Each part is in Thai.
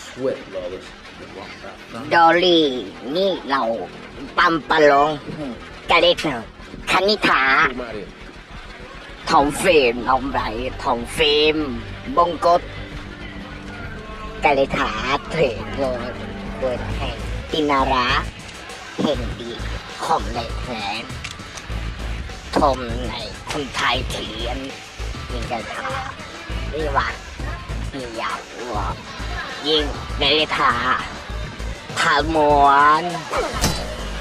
sweat lawless. Walk back. ดอลลี่นี่เราปั๊มปะลงกะเล็กคณิธา Get him out of here. ทองเฟรมทองไรทองเฟรมบงกฎกะเลถาเทรดเกิดเกิดแห่งตินาระเห็นดีคอมในแผนทมในคนไทยเทียนยิงกระถาวิวัฒน์มียาวอัว ยิงกะเลถาพามวน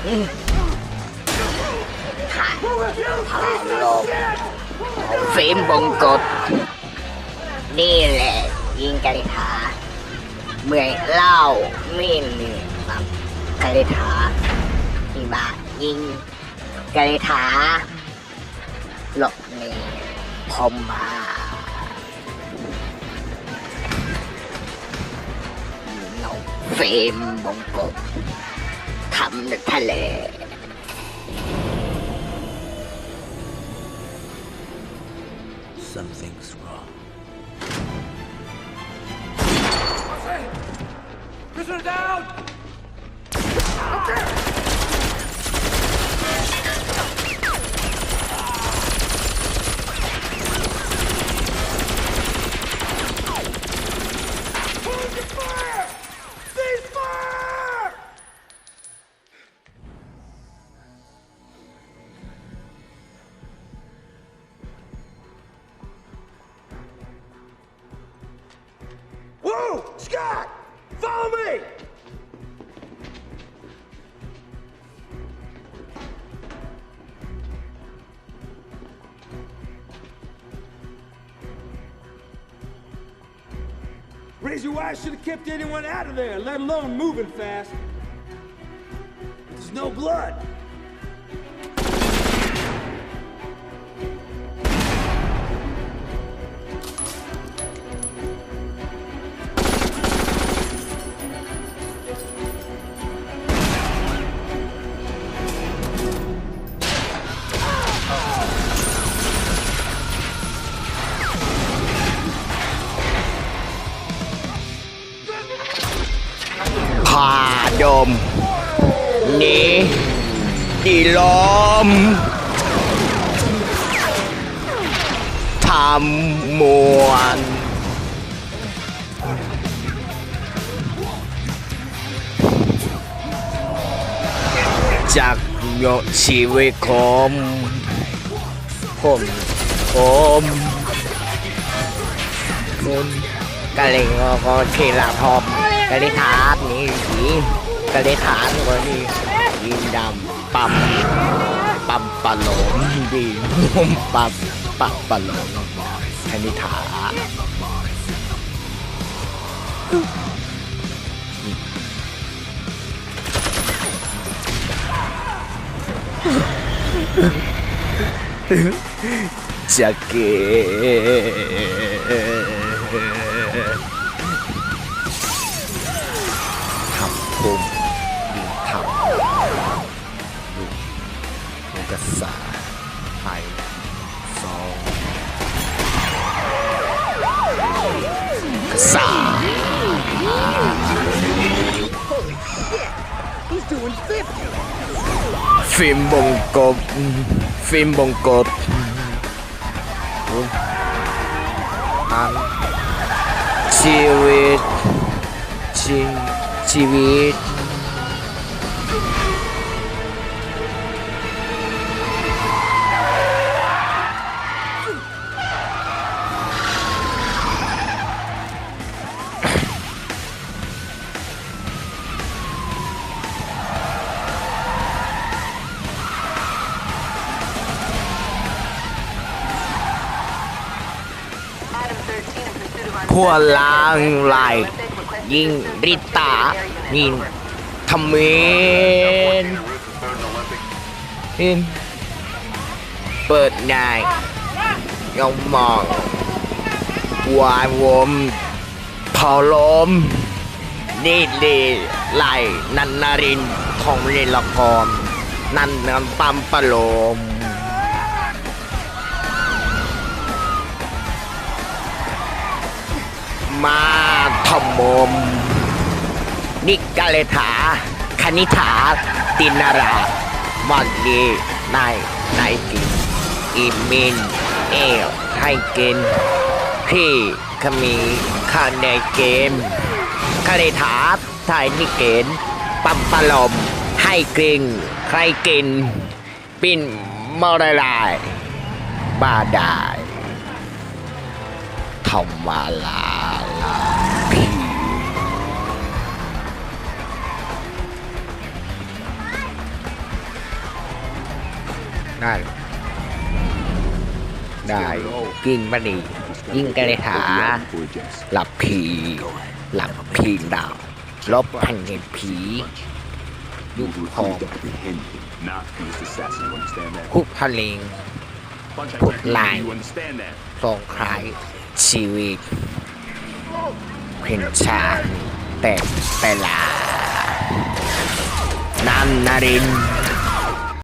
อืมถ่ายพาลมฟิล์มบงกฎนี่แหละ ยิงกะลิถาเมื่อยเล่าไม่เหนื่อยฟังกะลิถาที่บายิงกะลิถาหลบหนีพมมา เราฟิล์มบงกฎทำในทะเล Something's wrong. Prisoner down! Hold Scott! Follow me! Razor Wire should have kept anyone out of there, let alone moving fast. There's no blood. พาดม นีดีลมทำมวนจากโยชีวิตของผมผมคุณกะเลงก็ทีละพอม กะเลยถาดนี่สีกะเลยถาดก็นี่ยิงดำปั๊มปั๊มปลาหลงดีปั๊มปั๊มปลาหลงคณิถาจะเก ไปสองกระสา He's doing 50. ฟิล์มบงกบฟิล์มบงกบอันชีวิตชีชีวิต พวล้างลายยิงริตายิงทำเมนยิงเปิดนายยองมองวายวมเผาลมนี่ลีไลนันนารินทองเล่นละครนันนันปั๊มปะโลม มาทำมม นิกาเลถา คณิถา ตินาราวันนี้นายนายกินอิมิน เอลให้กิน พี่ขมีข้าในเกมคาเลถาไทยนิเกนปั๊มปลม ให้กิน ใครกิน ปินมอรลายบาดายทำมาลาลาพี่ ได้ ได้กิ้งมาดียิ่งกระเลาหลับผี หลับผีดาวลบพันเห็นผียุคทองคุกพลิงพุกลายทองคล้ายชีวิต เพ่นชาติแต่แต่ลาน้ำนาริน